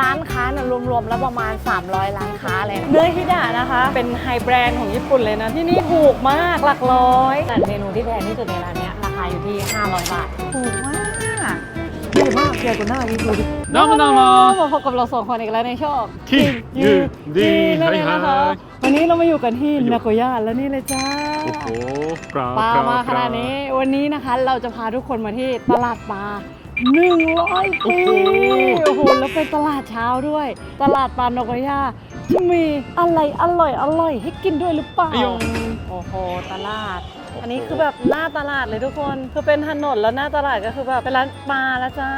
ร้านค้านี่รวมๆแล้วประมาณ 300 ร้านค้าเลยเนื้อฮิดะนะคะ เป็นไฮแบรนด์ของญี่ปุ่นเลยนะ ที่นี่ถูกมากหลักร้อยแต่เมนูที่แพงที่สุดในร้านนี้ราคาอยู่ที่ 500 บาทถูกมากดีมากใหญ่กว่าหน้าอกูดิน้องน้องมาพบกับเราสองคนอีกแล้วในช่องคิงยูดีนั่นเองนะคะวันนี้เรามาอยู่กันที่นาโกย่าแล้วนี่เลยจ้าโอ้โหาปลามาขนาดนี้ วันนี้นะคะเราจะพาทุกคนมาที่ตลาดปลา 100 ปีโอ้โหแล้วเป็นตลาดเช้าด้วย ตลาดปลานกกระยาจะมีอะไรอร่อยอร่อยให้กินด้วยหรือเปล่าอ้โยโอ้โห ตลาด อันนี้คือแบบหน้าตลาดเลยทุกคน คือเป็นถนนแล้วหน้าตลาดก็คือแบบเป็นร้านปลาแล้วจ้า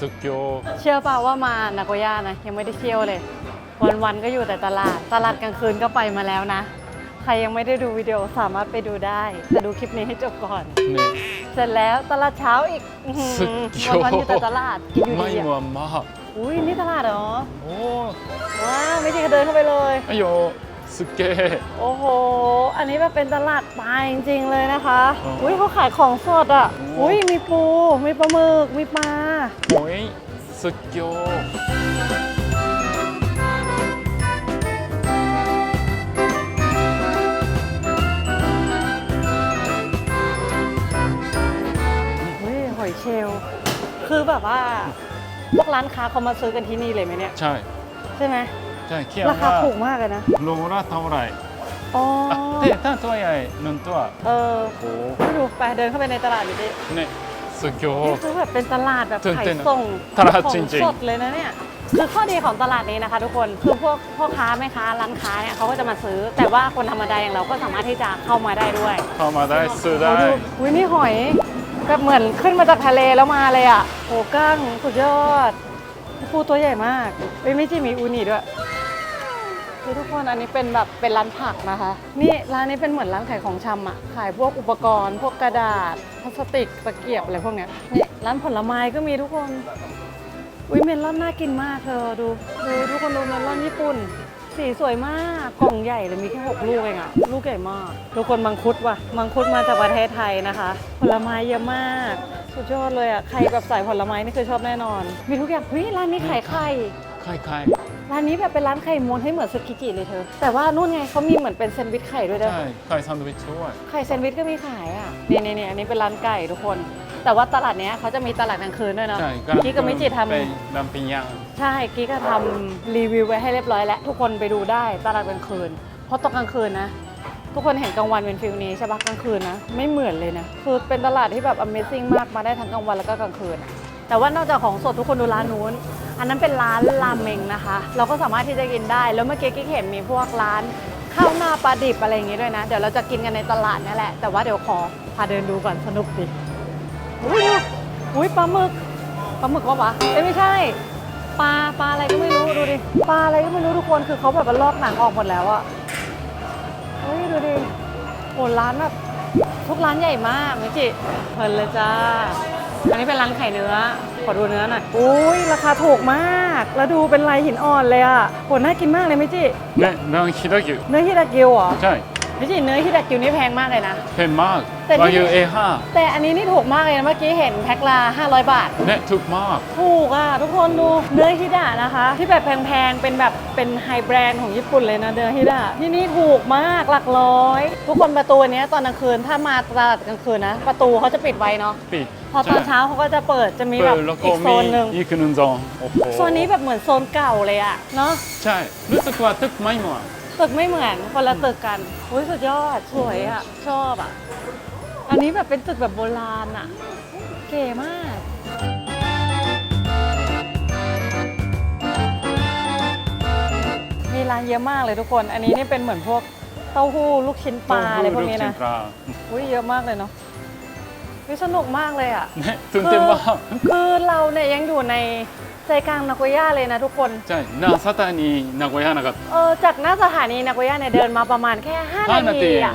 สุดยอดเชื่อเปล่าว่ามานาโกย่านะยังไม่ได้เที่ยวเลย วันๆก็อยู่แต่ตลาด ตลาดกลางคืนก็ไปมาแล้วนะ ใครยังไม่ได้ดูวิดีโอสามารถไปดูได้ แต่ดูคลิปนี้ให้จบก่อนเสร็จแล้วตลาดเช้าอีกอื้อวันอยู่ตลาดอยู่ไม่ดีนัอวมากอุ้ยนี่ตลาดเหรอโอ้ว้าไม่ใช่เดินเข้าไปเลย อโยสุเกะ โอ้โห อันนี้แบบเป็นตลาดปลาจริงๆเลยนะคะอุ้ยเขาขายของสดอะอุ้ยมีปู มีปลาหมึก มีปลา โอ้ยสุดยอด เชลคือแบบว่าพวกร้านค้าเขามาซื้อกันที่นี่เลยไหมเนี่ย ใช่ ใช่ไหมใช่เขียนราคาถูกมากเลยนะโลละเท่าไหร่อ๋ออะแต่ถ้าตัวใหญ่นุ่งตัวเออโอ้โหดูไปเดินเข้าไปในตลาดดิดิเนี่ยสุดยอนี่ด คือแบบเป็นตลาดแบบขายส่งตลาดจริงๆสดเลยนะเนี่ยคือข้อดีของตลาดนี้นะคะ ทุกคนคือพวกพ่อค้าแม่ค้าร้านค้าเนี่ยเขาก็จะมาซื้อ แต่ว่าคนธรรมดาอย่างเราก็สามารถที่จะเข้ามาได้ด้วยเข้ามาได้ซื้อได้อุ้ยนี่หอย แบบเหมือนขึ้นมาจากทะเลแล้วมาเลยอะโอ้กั้งสุดยอดปูตัวใหญ่มากเอ้ยไม่จีมีอูนิด้วยคือทุกคนอันนี้เป็นแบบเป็นร้านผักนะคะ นี่ร้านนี้เป็นเหมือนร้านขายของชำอะขายพวกอุปกรณ์ พวกกระดาษพลาสติกตะเกียบอะไรพวกเนี้ยนี่ร้านผลไม้ก็มีทุกคนอุ้ยเมลอนน่ากินมากเธอดูดูทุกคนดูเมลอนญี่ปุ่น สีสวยมาก กล่องใหญ่เลยมีแค่หกลูกเองอะลูกใหญ่มาก ทุกคนมังคุดว่ะ มังคุดมาจากประเทศไทยนะคะ ผลไม้เยอะมาก สุดยอดเลยอะใครแบบสายผลไม้นี่คือชอบแน่นอน มีทุกอย่างเฮ้ยร้านนี้ขายไข่ ไข่ไข่ร้านนี้แบบเป็นร้านไข่ม้วนให้เหมือนสกิจิเลยเธอ แต่ว่านู่นไงเขามีเหมือนเป็นแซนด์วิชไข่ด้วยเด้อใช่ ไข่แซนด์วิชด้วยไข่แซนด์วิชก็มีขายอะนี่นี่นี่อันนี้เป็นร้านไก่ทุกคน แต่ว่าตลาดเนี้ยเขาจะมีตลาดกลางคืนด้วยเนาะใช่กิ๊กกับมิจิทำเป็นน้ำปิ้งย่าง ใช่กิ๊กก็ทำรีวิวไว้ให้เรียบร้อยแล้ว ทุกคนไปดูได้ตลาดกลางคืน เพราะตอนกลางคืนนะ ทุกคนเห็นกลางวันเป็นฟิลนี้ใช่ปะกลางคืนนะ ไม่เหมือนเลยนะ คือเป็นตลาดที่แบบ Amazing มากมาได้ทั้งกลางวันแล้วก็กลางคืน แต่ว่านอกจากของสดทุกคนดูร้านนู้น อันนั้นเป็นร้านราเมงนะคะ เราก็สามารถที่จะกินได้ แล้วเมื่อกี้กิ๊กเห็นมีพวกร้านข้าวหน้าปลาดิบอะไรอย่างงี้ด้วยนะ เดี๋ยวเราจะกินกันในตลาดนี่แหละ แต่ว่าเดี๋ยวขอพาเดินดูก่อนสนุกดิอุ้ยอุ้ยปลาหมึกปลาหมึกวะวะเอ้ยไม่ใช่ ปลาปลาอะไรก็ไม่รู้ดูดิปลาอะไรก็ไม่รู้ทุกคนคือเขาแบบมันลอกหนังออกหมดแล้วอะเฮ้ยดูดิโหร้านแบบทุกร้านใหญ่มากมิจิเพลินเลยจ้าอันนี้เป็นร้านไข่เนื้อขอดูเนื้อหน่อยอุ้ยราคาถูกมาก แล้วดูเป็นลายหินอ่อนเลยอะโหน่ากินมากเลยมิจิเนื้อเนื้อฮิดากียวเนื้อฮิดากียวเหรอใช่ มิจิเนื้อฮิดากิวนี่แพงมากเลยนะเพนมากแต่ที่ วายูเอห้าแต่อันนี้นี่ถูกมากเลยนะเมื่อกี้เห็นแพ็คละ500 บาท เนี่ยถูกมาก ถูกอะทุกคนดูเนื้อฮิดะนะคะ ที่แบบแพงๆ เป็นแบบเป็นไฮแบรนด์ของญี่ปุ่นเลยนะเนื้อฮิดะที่นี่ถูกมากหลักร้อย ทุกคนประตูเนี้ยตอนกลางคืนถ้ามาตลาดกลางคืนนะ ประตูเขาจะปิดไว้เนาะปิดพอตอนเช้าเขาก็จะเปิดจะมีเปิแบบดแล้วก็อีกโซมีนหนึ่งอีกหนึ่งโซนโอ้โหโซนนี้แบบเหมือนโซนเก่าเลยอะเนาะใช่ รู้สึกว่าตึกไม่เหมือน ตึกไม่เหมือนคนละตึกกันอุ้ยสุดยอดสวยอะชอบอะอันนี้แบบเป็นตึกแบบโบราณอะเก๋มากมีร้านเยอะมากเลยทุกคน อันนี้นี่เป็นเหมือนพวกเต้าหู้ลูกชิ้นปลาอะไรพวกนี้นะลูชิ้ปลาอุ้ยเยอะมากเลยเนาะวิสนุกมากเลยอะเนี่ยตื่นเต้นมากคือเราเนี่ยยังอยู่ใน ใจกลางนาโกย่าเลยนะทุกคนใช่หน้าสถานีนาโกย่านะครับเออจากหน้าสถานีนาโกย่าเนี่ยเดินมาประมาณแค่5ห้านานาทีทีอะ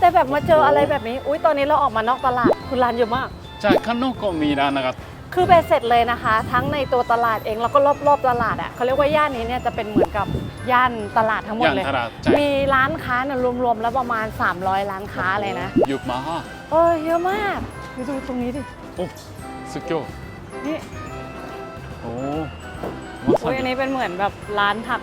แต่แบบมาเจออะไรแบบนี้ อุ้ยตอนนี้เราออกมานอกตลาดคือร้านเยอะมาก ใช่ข้างนอกก็มีร้านนะครับ คือเบสเสร็จเลยนะคะ ทั้งในตัวตลาดเองแล้วก็รอบๆตลาดอะเขาเรียกว่าย่านนี้เนี่ยจะเป็นเหมือนกับย่านตลาดทั้งหมดเลย ย่านตลาดใช่ มีร้านค้าเนี่ยรวมๆแล้วประมาณ 300 ร้านค้าเลยนะเยอะมากเออเยอะมากดูดูตรงนี้ดิ โอ้สุดยอดนี่โอ้มาสอุ้ยอันนี้เป็นเหมือนแบบร้านผัก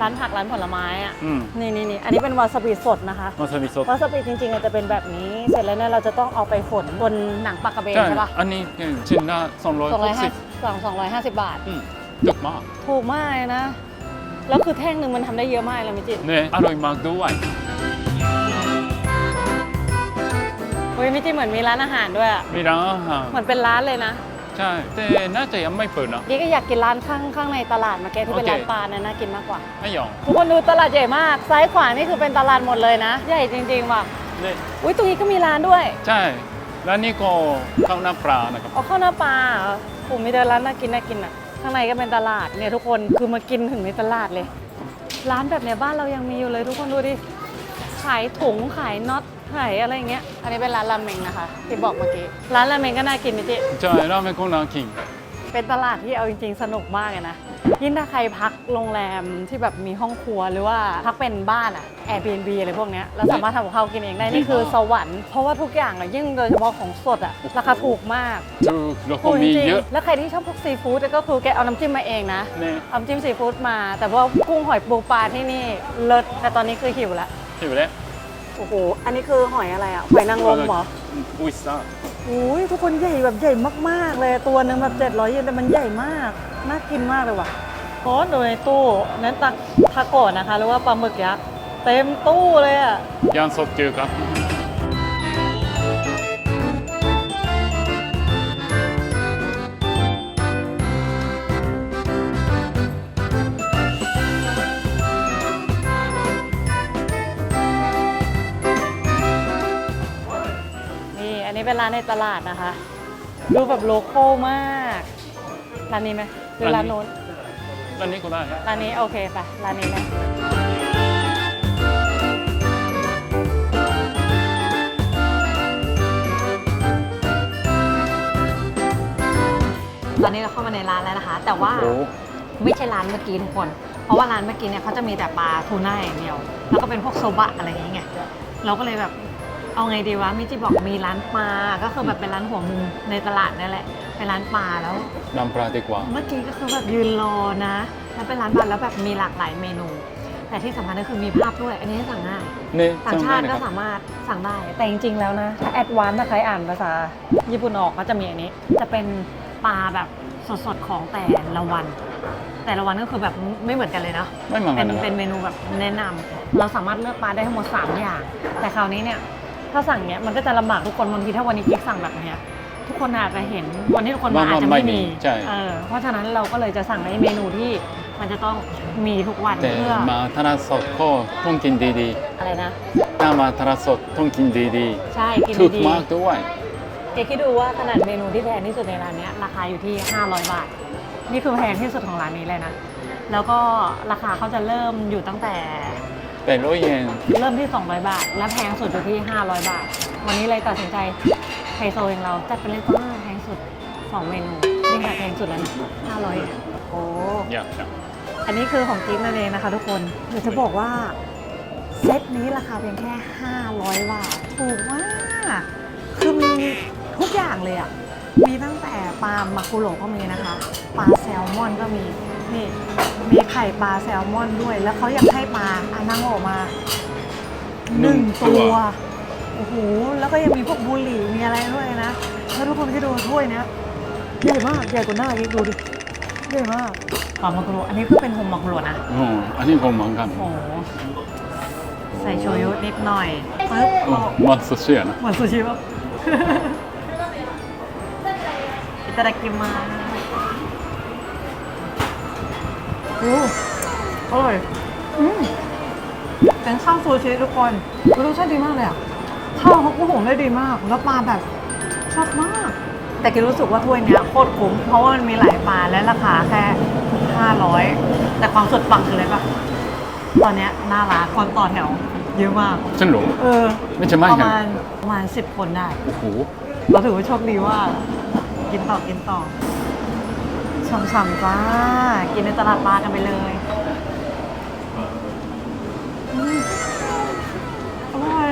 ร้านผักร้านผลไม้อะ อืมนี่นี่นี่อันนี้เป็นวาซาบิสดนะคะ วาซาบิสดวาซาบิจริงๆมันจะเป็นแบบนี้ เสร็จแล้วเนี่ยเราจะต้องเอาไปฝนบนหนังปลากระเบนใช่ใช่ปะอันนี้ชิ้นละสองร้อยสองหร้อยกห้าสิบสองสองร้อยห้าสิบบาท อืมถูกมากถูกมากเลยนะ แล้วคือแท่งหนึ่งมันทำได้เยอะมากเลยมิจิเนี่ยอร่อยมากด้วยเฮ้ยมิจิเหมือนมีร้านอาหารด้วยอะมีร้านอาหารเหมือนเป็นร้านเลยนะ ใช่ แต่น่าจะยังไม่เปิดนะนี่ก็อยากกินร้านข้างข้างในตลาดมาแกที่เป็นโอเค ร้านปลาเนี่ยน่ากินมากกว่าไม่ยอมทุกคนดูตลาดใหญ่มากซ้ายขวานี่คือเป็นตลาดหมดเลยนะ ใหญ่จริง ๆ ว่ะเนี่ยอุ้ยตรงนี้ก็มีร้านด้วยใช่ร้านนี้ก็ข้าวหน้าปลานะครับ เอาข้าวหน้าปลาเหรอผมมีแต่ร้านน่ากินน่ากินอะข้างในก็เป็นตลาดเนี่ยทุกคนคือมากินถึงในตลาดเลย ร้านแบบเนี้ยบ้านเรายังมีอยู่เลยทุกคนดูดิขายถุงขายน็อต ขายอะไรอย่างเงี้ย อันนี้เป็นร้านราเมงนะคะ ที่บอกเมื่อกี้ ร้านราเมงก็น่ากินมิจิใช่ร้านเป็นคนน่ากินเป็นตลาดที่เอาจริงๆ สนุกมากเลยนะ ยิ่งถ้าใครพักโรงแรมที่แบบมีห้องครัวหรือว่าพักเป็นบ้านอะ Airbnb อะไรพวกเนี้ยแล้วสามารถทำกับข้าวกินเองได้ นี่คือสวรรค์เพราะว่าทุกอย่างอะยิ่งโดยเฉพาะของสดอะราคาถูกมากถูกแล้วก็ถูกจมีริงเยอะๆแล้วใครที่ชอบพวกซีฟู้ดก็คือแกเอาน้ำจิ้มมาเองนะเนี่ยเอาน้ำจิ้มซีฟู้ดมา แต่ว่ากุ้งหอยปูปลาที่นี่เลิศแต่ตอนนี้คือหิวแล้วหิวแล้ว โอ้โห อันนี้คือหอยอะไรอะ หอยนางรมเหรอ อุ้ยซ่าอุ้ยทุกคนใหญ่แบบใหญ่มากๆเลย ตัวหนึ่งแบบ 700 เยนแต่มันใหญ่มาก น่ากินมากเลยว่ะโอ้ดูในตู้นั้นตักทาโกะนะคะหรือว่าปลาหมึกยักษ์เต็มตู้เลยอะย่างสดเจอครับ เป็นร้านในตลาดนะคะ ดูแบบโลโก้มาก ร้านนี้ไหมหรือร้านโน้น ร้านนี้ก็ได้ร้านนี้โอเคไปร้านนี้ไหมตอนนี้เราเข้ามาในร้านแล้วนะคะ แต่ว่าโอ้ไม่ใช่ร้านเมื่อกี้ทุกคน เพราะว่าร้านเมื่อกี้เนี่ยเขาจะมีแต่ปลาทูน่าอย่างเดียว แล้วก็เป็นพวกโซบะอะไรอย่างเงี้ย เราก็เลยแบบ เอาไงดีวะมิจิบอกมีร้านปลาก็คือแบบเป็นร้านหัวมุมในตลาดนั่นแหละเป็นร้านปลาแล้วน้ำปลาดีกว่า เมื่อกี้ก็คือแบบยืนรอนะ แล้วเป็นร้านปลาแล้วแบบมีหลากหลายเมนู แต่ที่สำคัญก็คือมีภาพด้วย อันนี้สั่งง่ายเนี่ยต่างชาติจำได้ก็นะครับสามารถสั่งได้ แต่จริงๆแล้วนะถ้าแอดวานซ์ถ้าใครอ่านภาษาญี่ปุ่นออกก็จะมีอันนี้ จะเป็นปลาแบบสดๆของแต่ละวัน แต่ละวันก็คือแบบไม่เหมือนกันเลยเนาะไม่เหมือนเป็กันนนะครับ เป็นเมนูแบบแนะนำเราสามารถเลือกปลาได้ทั้งหมด 3 อย่าง แต่คราวนี้เนี่ย ถ้าสั่งเนี้ยมันก็จะลำบากทุกคนบางทีถ้าวันนี้กิ๊กสั่งแบบเนี้ยทุกคนอาจจะเห็นวันที่ทุกคนมาว่าอาจจะไม่ไม่มีมีใช่ เออเพราะฉะนั้นเราก็เลยจะสั่งในเมนูที่มันจะต้องมีทุกวันแต่เพื่อมาทาราสดก็ต้องกินดีอะไรนะ ๆถ้ามาทาราสดต้องกินดีใช่กินๆถูกดีมากด้วย ๆเกคิดดูว่าขนาดเมนูที่แพงที่สุดในร้านเนี้ยราคาอยู่ที่ 500 บาท นี่คือแพงที่สุดของร้านนี้เลยนะ แล้วก็ราคาเขาจะเริ่มอยู่ตั้งแต่ แต่ร้อยเยนเริ่มที่ 200 บาท และแพงสุดอยู่ที่ 500 บาท วันนี้เลยตัดสินใจไฮโซอย่างเราจัดไปเลยจ้าแพงสุด 2 เมนูนี่ค่ะแพงสุดแล้วนะ500โอ้อยากจะอันนี้คือของกิ๊ฟนั่นเองนะคะทุกคนเดี๋ยวจะบอกว่า เซตนี้ราคาเพียงแค่ 500 บาท ถูกมากคือมีทุกอย่างเลยอะมีตั้งแต่ปลามาคุโระก็มีนะคะ ปลาแซลมอนก็มี นี่มีไข่ปลาแซลมอนด้วย แล้วเขายังให้ปลาอานังออกมาหนึ่งตัวโอ้โห แล้วก็ยังมีพวกบุหรี่มีอะไรด้วยนะ แล้วทุกคนที่ดูถ้วยเนี้ยใหญ่มาก ใหญ่กว่าหน้ากิ๊กดูดิ ใหญ่มากปลามาคุโระอันนี้คือเป็นโฮมมาคุโระนะ อ๋ออันนี้ก็เหมือนกันโอ้โห ใส่โชยุนิดหน่อยปึ๊บโอ้มันสุดเสียนะ เหมือนซูชิป่ะอิตาดากิมาโอ้อร่อย อืมเป็นข้าวซูชิทุกคนรสชาติดีมากเลยอะ ข้าวเขาก็หุงได้ดีมาก แล้วปลาแบบชอบมาก แต่กินรู้สึกว่าถ้วยเนี้ยโคตรคุ้ม เพราะว่ามันมีหลายปลาและราคาแค่ 500 แต่ความสดปังคืออะไรปะตอนเนี้ยหน้าร้านคนต่อแถว เยอะมาก ฉันหลง เออไม่ใช่ไม่ประเห็นมาณประมาณสิบคนได้ โอ้โห เราถือว่าโชคดีว่า กินต่อกินต่อ ฉ่ำๆจ้า กินในตลาดปลากันไปเลยอืมอร่อย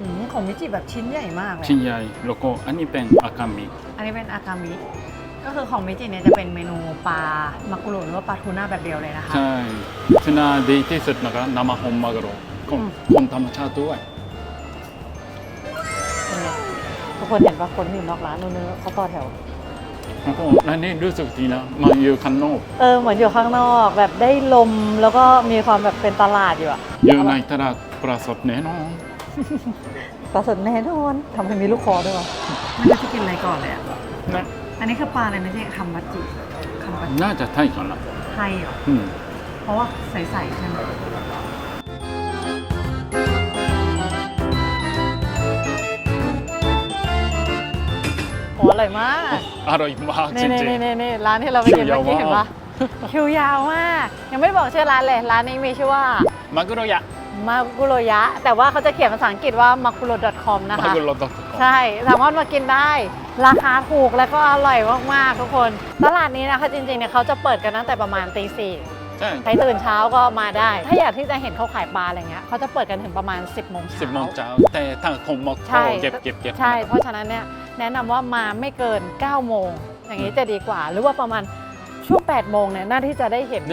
อืมของมิจิแบบชิ้นใหญ่มากเลย ชิ้นใหญ่แล้วก็อันนี้เป็นอากามิอันนี้เป็นอากามิ ก็ก็คือของเมจิเนี่ยจะเป็นเมนูปลามากุโรหรือว่าปลาทูน่าแบบเดียวเลยนะคะ ใช่ทูน่าดีที่สุดนะครับน้ำมันหอมมากุโรคนอืม คนธรรมชาติด้วย เป็นไงทุกคนเห็นปะคนที่อยู่นอกร้านนู้นๆเขาต่อแถว แล้วก็อันนี้รู้สึกดีนะมาอยู่ข้างนอกเออเหมือนอยู่ข้างนอกแบบได้ลมแล้วก็มีความแบบเป็นตลาดอยู่อะอยู่ในตลาดประสบแน่นอนปลาสดแน่นอนทำให้มีลูกคอด้วยวะไม่รู้จะกินอะไรก่อนเลยอะนะอันนี้คือปลาอะไรไม่ใช่คำบัจิคำบัจิน่าจะไทยกันนะไทยเหรออืมเพราะว่าใสๆใช่ไหมโอ้อร่อยมาก อร่อยมากจนี่รินี่งนี่นี่ร้านที่เราไปกินคิวเมื่อกี้ยาวมากเห็นปะคิวยาวมาก ยังไม่ได้บอกชื่อร้านเลย ร้านนี้มีชื่อว่าๆมากุโรยะมากุโรยะ แต่ว่าเขาจะเขียนภาษาอังกฤษว่า m a k u r o com นะมาคะ กุโรดอทคอมใช่ สามารถมากินได้ ราคาถูกแล้วก็อร่อยมาก ๆ ทุกคน ตลาดนี้นะคะจริงๆเนี่ยเขาจะเปิดกันตั้งแต่ประมาณตีสี่ใช่ใครตื่นเช้าก็มาได้ ถ้าอยากที่จะเห็นเขาขายปลาอะไรเงี้ยเขาจะเปิดกันถึงประมาณ 10บโมงเช้า สิบโมงเช้าแต่ถ้าคงมอกใช่เก็บเก็บเก็บใช่ เพราะฉะนั้นเนี่ย แนะนำว่ามาไม่เกิน 9 โมง อย่างนี้จะดีกว่า หรือว่าประมาณช่วง 8 โมงเนี่ยน่าที่จะได้เห็น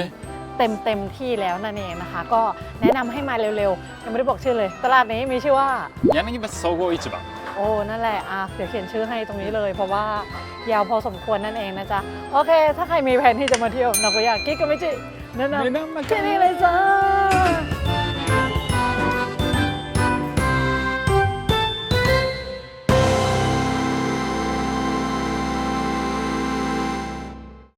เต็มเต็มที่แล้วนั่นเองนะคะ ก็แนะนำให้มาเร็วๆ ยังไม่ได้บอกชื่อเลย ตลาดนี้มีชื่อว่ายานนิบัสโซโกอิจิบะโอ้ นั่นแหละอะเดี๋ยวเขียนชื่อให้ตรงนี้เลย เพราะว่ายาวพอสมควรนั่นเองนะจ๊ะ โอเค ถ้าใครมีแผนที่จะมาเที่ยวนาโกย่ากิกามิจิแนะนำที่นี่เลยจ้า